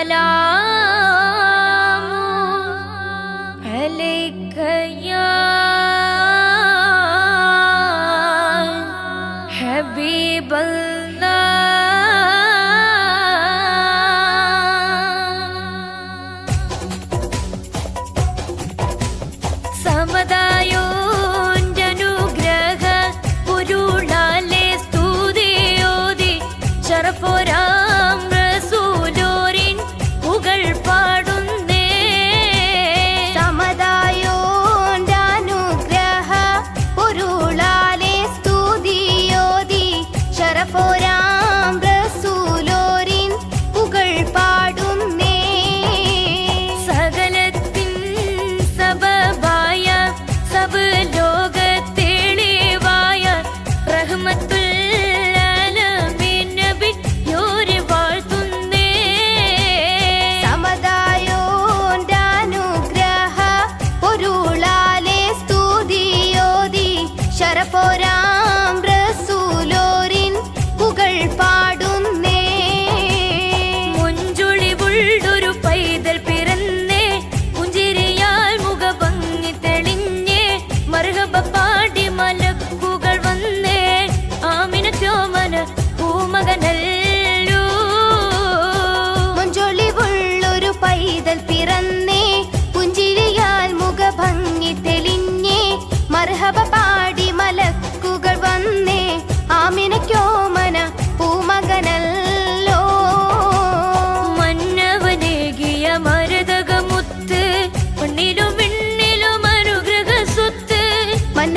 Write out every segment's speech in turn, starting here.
السلام عليك يا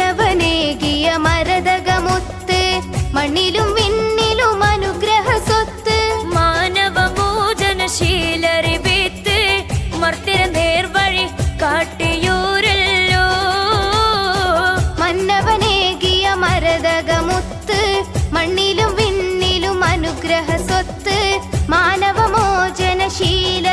മണവനേകിയ മരതകമൊത്ത് മണ്ണിലും വിണ്ണിലും അനുഗ്രഹ സ്വത്ത്. മാനവ മോചനശീലറി വിത്ത് മർത്തിര നേർവഴി കാട്ടിയൂരല്ലോ. മന്നവനേകിയ മരതകമൊത്ത് മണ്ണിലും വിണ്ണിലും അനുഗ്രഹ സ്വത്ത്. മാനവ മോചനശീല